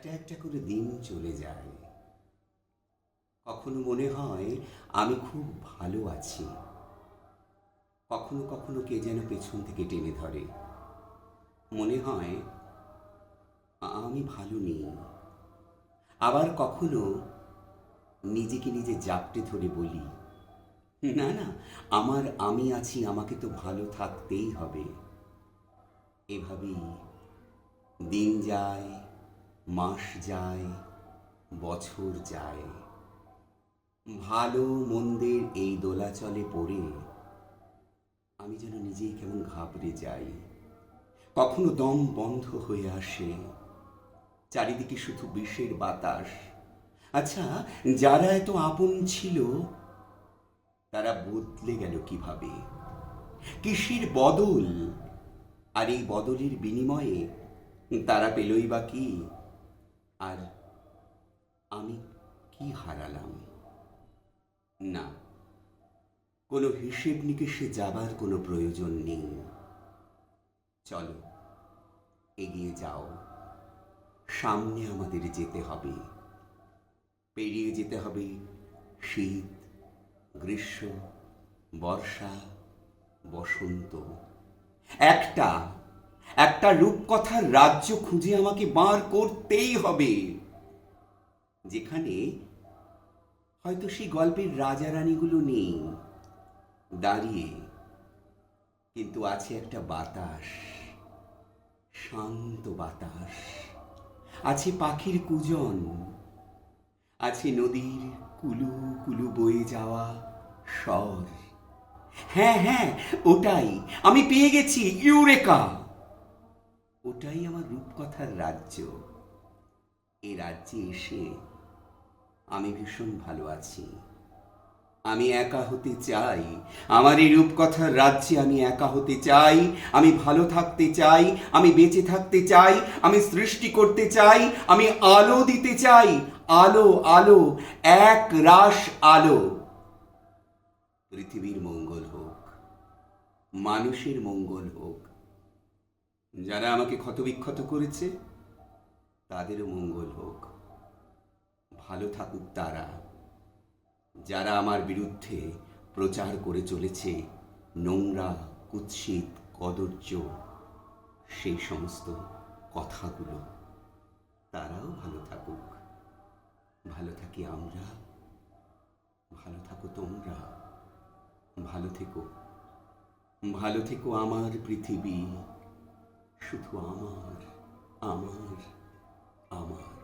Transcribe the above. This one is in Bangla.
একটা একটা করে দিন চলে যায়। কখনো মনে হয় আমি খুব ভালো আছি। কখনো কখনো কে যেন পেছন থেকে টেনে ধরে। মনে হয় আমি ভালো নেই। আবার কখনো নিজেকে নিজে জাপটে ধরে বলি, না না, আমার আমি আছি, আমাকে তো ভালো থাকতেই হবে। এভাবেই দিন যায়। মাস যায়, বছর যায়। ভালো মন্দের এই দোলাচলে পড়ে আমি যেন নিজেই কেমন ঘাবড়ে যাই। কখনো দম বন্ধ হয়ে আসে, চারিদিকে শুধু বিষের বাতাস। আচ্ছা যারা এত আপন ছিল, তারা বদলে গেল কীভাবে? কিসের বদল? আর এই বদলের বিনিময়ে তারা পেলই বা কি? আর আমি কি হারালাম? না, কোনো হিসেব নিকেশে যাবার কোনো প্রয়োজন নেই। চলো, এগিয়ে যাও। সামনে আমাদের যেতে হবে। পেরিয়ে যেতে হবে শীত, গ্রীষ্ম, বর্ষা, বসন্ত। একটা একটা রূপকথার রাজ্য খুঁজে আমাকে বার করতেই হবে। যেখানে হয়তো সেই গল্পের রাজা রানীগুলো নেই। দাঁড়িয়ে কিন্তু আছে একটা বাতাস, শান্ত বাতাস। আছে পাখির কুজন, আছে নদীর কুলু কুলু বয়ে যাওয়া স্বর। হ্যাঁ হ্যাঁ ওটাই। আমি পেয়ে গেছি ইউরেকা। ওটাই আমার রূপকথার রাজ্য। এ রাজ্যে এসে আমি ভীষণ ভালো আছি। আমি একা হতে চাই। আমার এই রূপকথার রাজ্যে আমি একা হতে চাই। আমি ভালো থাকতে চাই। আমি বেঁচে থাকতে চাই। আমি সৃষ্টি করতে চাই। আমি আলো দিতে চাই। আলো আলো, এক রাস আলো। পৃথিবীর মঙ্গল হোক, মানুষের মঙ্গল হোক যারা আমাকে ক্ষতবিক্ষত করেছে, তাদেরও মঙ্গল হোক। ভালো থাকুক তারা। যারা আমার বিরুদ্ধে প্রচার করে চলেছে, নোংরা, কুৎসিত কদর্য সেই সমস্ত কথাগুলো, তারাও ভালো থাকুক। ভালো থাকি আমরা, ভালো থাকো তোমরা। ভালো থেকো। ভালো থেকো আমার পৃথিবী। শুধু আমার আমার আমার।